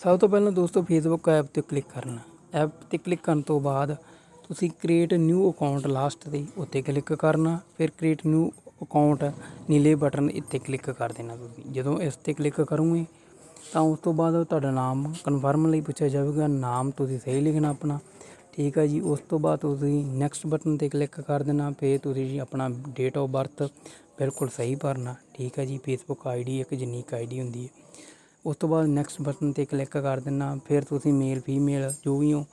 ਸਭ ਤੋਂ ਪਹਿਲਾਂ ਦੋਸਤੋ ਫੇਸਬੁੱਕ ਐਪ ਤੇ ਕਲਿੱਕ ਕਰਨਾ। ਐਪ ਤੇ ਕਲਿੱਕ ਕਰਨ ਤੋਂ ਬਾਅਦ ਤੁਸੀਂ ਕ੍ਰੀਏਟ ਨਿਊ ਅਕਾਊਂਟ ਲਾਸਟ ਤੇ ਉੱਤੇ ਕਲਿੱਕ ਕਰਨਾ, ਫਿਰ ਕ੍ਰੀਏਟ ਨਿਊ ਅਕਾਊਂਟ ਨੀਲੇ ਬਟਨ ਇੱਥੇ ਕਲਿੱਕ ਕਰ ਦੇਣਾ ਤੁਸੀਂ। ਜਦੋਂ ਇਸ ਤੇ ਕਲਿੱਕ ਕਰੋਗੇ, ਤਾਂ ਉਸ ਤੋਂ ਬਾਅਦ ਤੁਹਾਡਾ ਨਾਮ ਕਨਫਰਮ ਲਈ ਪੁੱਛਿਆ ਜਾਵੇਗਾ, ਨਾਮ ਤੁਸੀਂ ਸਹੀ ਲਿਖਣਾ ਆਪਣਾ। ਠੀਕ ਹੈ ਜੀ, ਉਸ ਤੋਂ ਬਾਅਦ ਤੁਸੀਂ ਨੈਕਸਟ ਬਟਨ ਤੇ ਕਲਿੱਕ ਕਰ ਦੇਣਾ, ਫਿਰ ਤੁਸੀਂ ਜੀ ਆਪਣਾ ਡੇਟ ਆਫ ਬਰਥ ਬਿਲਕੁਲ ਸਹੀ ਭਰਨਾ। ਠੀਕ ਹੈ ਜੀ ਫੇਸਬੁੱਕ ਆਈਡੀ ਇੱਕ ਯੂਨੀਕ ਆਈਡੀ ਹੁੰਦੀ ਹੈ। ਉਸ ਤੋਂ ਬਾਅਦ ਨੈਕਸਟ ਬਟਨ ਤੇ ਕਲਿੱਕ ਕਰ ਦੇਣਾ ਫਿਰ ਤੁਸੀਂ ਮੇਲ ਫੀਮੇਲ ਜੋ ਵੀ ਹੋ,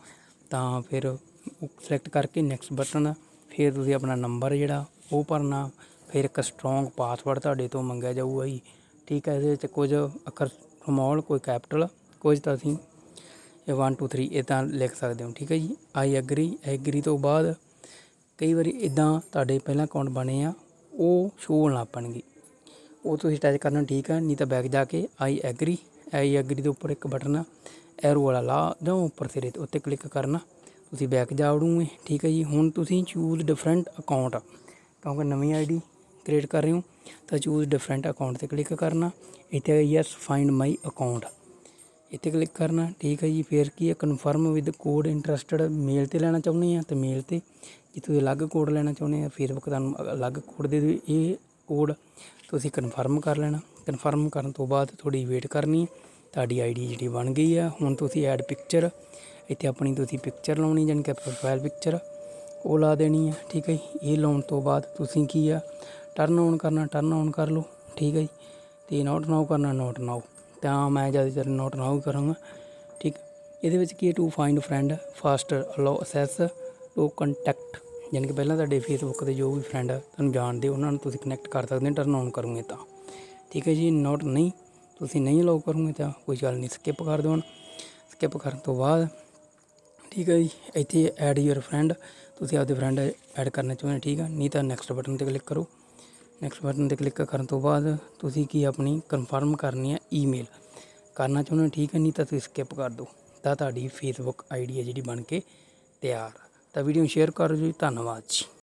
ਤਾਂ ਫਿਰ ਸਿਲੈਕਟ ਕਰਕੇ ਨੈਕਸਟ ਬਟਨ ਫਿਰ ਤੁਸੀਂ ਆਪਣਾ ਨੰਬਰ ਜਿਹੜਾ ਉਹ ਭਰਨਾ, ਫਿਰ ਇੱਕ ਸਟਰੋਂਗ ਪਾਸਵਰਡ ਤੁਹਾਡੇ ਤੋਂ ਮੰਗਿਆ ਜਾਊਗਾ ਜੀ। ਠੀਕ ਹੈ, ਇਹਦੇ ਵਿੱਚ ਕੁਝ ਅੱਖਰ ਸਮਾਲ ਕੋਈ ਕੈਪੀਟਲ ਕੁਝ ਤਾਂ ਅਸੀਂ ਇਹ 1 2 3 ਇਦਾਂ ਲਿਖ ਸਕਦੇ ਹੋ। ਠੀਕ ਹੈ ਜੀ ਆਈ ਐਗਰੀ ਐਗਰੀ ਤੋਂ ਬਾਅਦ ਕਈ ਵਾਰੀ ਇਦਾਂ ਤੁਹਾਡੇ ਪਹਿਲਾਂ ਅਕਾਊਂਟ ਬਣੇ ਆ, ਉਹ ਸ਼ੋਅ ਹੋਣ ਲੱਗ ਪੈਣਗੇ ਉਹ ਤੁਸੀਂ ਟੱਚ ਕਰਨਾ ਠੀਕ ਹੈ ਨਹੀਂ ਤਾਂ ਬੈਕ ਜਾ ਕੇ ਆਈ ਐਗਰੀ ਆਈ ਐਗਰੀ ਦੇ ਉੱਪਰ ਇੱਕ ਬਟਨ ਐਰੋ ਵਾਲਾ ਲਾ ਜਾਂ ਉੱਪਰ ਸਿਰੇ ਤੇ ਉੱਤੇ ਕਲਿੱਕ ਕਰਨਾ। ਤੁਸੀਂ ਬੈਕ ਜਾ ਵੜੋਗੇ, ਠੀਕ ਹੈ ਜੀ। ਹੁਣ ਤੁਸੀਂ ਚੂਜ਼ ਡਿਫਰੈਂਟ ਅਕਾਊਂਟ ਕਿਉਂਕਿ ਨਵੀਂ ਆਈਡੀ ਕ੍ਰੀਏਟ ਕਰ ਰਹੇ ਹੋ, ਤਾਂ ਚੂਜ਼ ਡਿਫਰੈਂਟ ਅਕਾਊਂਟ ਤੇ ਕਲਿੱਕ ਕਰਨਾ। ਇੱਥੇ ਯੈਸ ਫਾਈਂਡ ਮਾਈ ਅਕਾਊਂਟ ਇੱਥੇ ਕਲਿੱਕ ਕਰਨਾ, ਠੀਕ ਹੈ ਜੀ। ਫਿਰ ਕੀ ਹੈ confirm with code interested mail ਤੇ ਲੈਣਾ ਚਾਹੁੰਦੇ ਆ, ਤੇ ਮੇਲ ਤੇ ਜੇ ਤੁਸੀਂ ਅਲੱਗ ਕੋਡ ਲੈਣਾ ਚਾਹੁੰਦੇ ਆ ਫੇਸਬੁੱਕ ਤੁਹਾਨੂੰ ਅਲੱਗ ਕੋਡ ਦੇ ਦੇ ਇਹ ਕੋਡ ਤੁਸੀਂ ਕਨਫਰਮ ਕਰ ਲੈਣਾ। ਕਨਫਰਮ ਕਰਨ ਤੋਂ ਬਾਅਦ ਥੋੜੀ ਵੇਟ ਕਰਨੀ ਹੈ। ਤੁਹਾਡੀ ਆਈਡੀ ਜਿਹੜੀ ਬਣ ਗਈ ਆ ਹੁਣ ਤੁਸੀਂ ਐਡ ਪਿਕਚਰ ਇੱਥੇ ਆਪਣੀ ਤੁਸੀਂ ਪਿਕਚਰ ਲਾਉਣੀ, ਜਾਣੀ ਕਿ ਪ੍ਰੋਫਾਈਲ ਪਿਕਚਰ ਉਹ ਲਾ ਦੇਣੀ ਹੈ। ਠੀਕ ਹੈ ਜੀ? ਇਹ ਲਾਉਣ ਤੋਂ ਬਾਅਦ ਤੁਸੀਂ ਕੀ ਆ? ਟਰਨ ਔਨ ਕਰਨਾ ਟਰਨ ਔਨ ਕਰ ਲਓ। ਠੀਕ ਹੈ ਜੀ? ਤੇ ਨੋਟ ਨਾਓ ਕਰਨਾ ਨੋਟ ਨਾਓ ਤਾਂ ਮੈਂ ਜ਼ਿਆਦਾਤਰ ਨੋਟ ਨਾਓ ਕਰਾਂਗਾ। ਠੀਕ? ਇਹਦੇ ਵਿੱਚ ਕੀ ਹੈ? To find friend faster allow access to contact ਯਾਨੀ ਕਿ ਪਹਿਲਾਂ ਤੁਹਾਡੇ ਫੇਸਬੁੱਕ ਤੇ ਜੋ ਵੀ ਫਰੈਂਡ ਤੁਹਾਨੂੰ ਜਾਣਦੇ, ਉਹਨਾਂ ਨੂੰ ਤੁਸੀਂ ਕਨੈਕਟ ਕਰ ਸਕਦੇ ਹੋ ਟਰਨ ਔਨ ਕਰੋਗੇ ਤਾਂ। ਠੀਕ ਹੈ ਜੀ ਨੋਟ ਨਹੀਂ, ਤੁਸੀਂ ਨਹੀਂ ਅਲਾਉ ਕਰੋਗੇ ਤਾਂ ਕੋਈ ਗੱਲ ਨਹੀਂ ਸਕਿਪ ਕਰ ਦਿਓ ਸਕਿਪ ਕਰਨ ਤੋਂ ਬਾਅਦ, ਠੀਕ ਹੈ ਜੀ, ਇੱਥੇ ਐਡ ਯੂਰ ਫਰੈਂਡ ਤੁਸੀਂ ਆਪਦੇ ਫਰੈਂਡ ਐਡ ਕਰਨਾ ਚਾਹੁੰਦੇ ਠੀਕ ਹੈ ਨਹੀਂ ਤਾਂ ਨੈਕਸਟ ਬਟਨ ਤੇ ਕਲਿੱਕ ਕਰੋ। ਨੈਕਸਟ ਬਟਨ ਤੇ ਕਲਿੱਕ ਕਰਨ ਤੋਂ ਬਾਅਦ, ਤੁਸੀਂ ਕੀ ਆਪਣੀ ਕਨਫਰਮ ਕਰਨੀ ਹੈ ਈਮੇਲ ਕਰਨਾ ਚਾਹੁੰਦੇ ਠੀਕ ਹੈ, ਨਹੀਂ ਤਾਂ ਤੁਸੀਂ ਸਕਿਪ ਕਰ ਦਿਓ। ਤਾਂ ਤੁਹਾਡੀ ਫੇਸਬੁੱਕ ਆਈਡੀ ਹੈ ਜਿਹੜੀ ਬਣ ਕੇ ਤਿਆਰ। ਤਾਂ ਵੀਡੀਓ ਸ਼ੇਅਰ ਕਰੋ ਜੀ। ਧੰਨਵਾਦ ਜੀ।